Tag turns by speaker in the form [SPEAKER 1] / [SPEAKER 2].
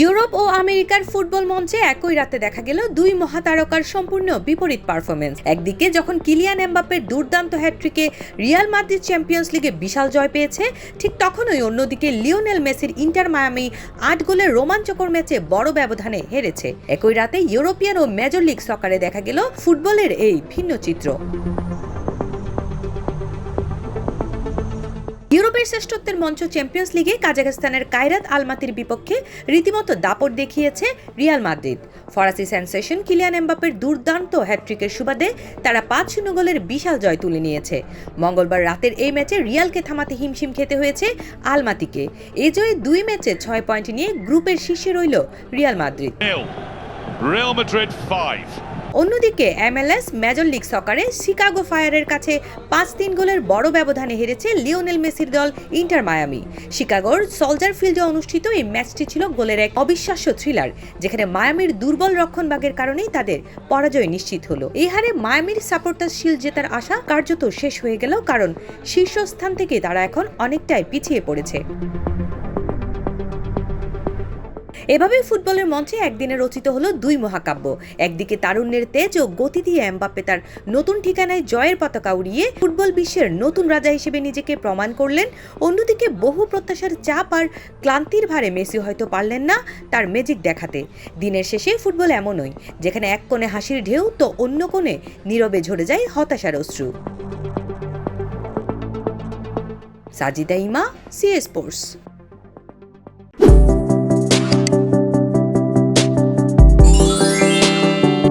[SPEAKER 1] Europe ও আমেরিকার football মঞ্চে একই রাতে দেখা গেল দুই মহাতারকার সম্পূর্ণ বিপরীত পারফরমেন্স একদিকে যখন কিলিয়ান এমবাপ্পের দুর্দান্ত হ্যাট্রিকে রিয়াল মাদ্রিদ চ্যাম্পিয়ন্স লিগে বিশাল জয় পেয়েছে, ঠিক তখনই অন্যদিকে লিওনেল মেসির ইন্টার মায়ামি আট গোলের রোমাঞ্চকর ম্যাচে বড় ব্যবধানে হেরেছে। একই রাতে ইউরোপিয়ান ও মেজর লিগ সকারে দেখা গেল ফুটবলের এই ভিন্ন চিত্র। ইউরোপের শ্রেষ্ঠত্বের মঞ্চ চ্যাম্পিয়ন্স লিগে কাজাখস্তানের কায়রাত আলমাতির বিপক্ষে রীতিমতো দাপট দেখিয়েছে রিয়াল মাদ্রিদ। ফরাসি সেন্সেশন কিলিয়ান এমবাপ্পের দুর্দান্ত হ্যাট্রিকের সুবাদে তারা পাঁচ শূন্য গোলের বিশাল জয় তুলে নিয়েছে। মঙ্গলবার রাতের এই ম্যাচে রিয়ালকে থামাতে হিমশিম খেতে হয়েছে আলমাতিকে। এ জয়ে দুই ম্যাচে ছয় পয়েন্ট নিয়ে গ্রুপের শীর্ষে রইল রিয়াল মাদ্রিদ.
[SPEAKER 2] Real Madrid 5.
[SPEAKER 1] অন্যদিকে এমএলএস মেজর লিগ সকারে শিকাগো ফায়ারের কাছে পাঁচ তিন গোলের বড় ব্যবধানে হেরেছে লিওনেল মেসির দল ইন্টার মায়ামি। শিকাগোর সলজার ফিল্ডে অনুষ্ঠিত এই ম্যাচটি ছিল গোলের এক অবিশ্বাস্য থ্রিলার যেখানে মায়ামির দুর্বল রক্ষণভাগের কারণেই তাদের পরাজয় নিশ্চিত হলো। এই হারে মায়ামির সাপোর্টার শিল্ড জেতার আশা কার্যত শেষ হয়ে গেল, কারণ শীর্ষস্থান থেকে তারা এখন অনেকটাই পিছিয়ে পড়েছে। এভাবেই ফুটবলের মঞ্চে একদিনে রচিত হলো দুই মহাকাব্য। একদিকে তারুণ্যের তেজ ও গতি দিয়ে এমবাপ্পে তার নতুন ঠিকানায় জয়ের পতাকা উড়িয়ে ফুটবল বিশ্বের নতুন রাজা হিসেবে নিজেকে প্রমাণ করলেন। অন্যদিকে বহু প্রত্যাশার চাপ আর ক্লান্তির ভারে মেসি হয়তো পারলেন না তার ম্যাজিক দেখাতে। দিনের শেষে ফুটবল এমনই, যেখানে এক কোণে হাসির ঢেউ তো অন্য কোণে নীরবে ঝরে যায় হতাশার অশ্রু। সাজিদা ইমা সিএ স্পোর্টস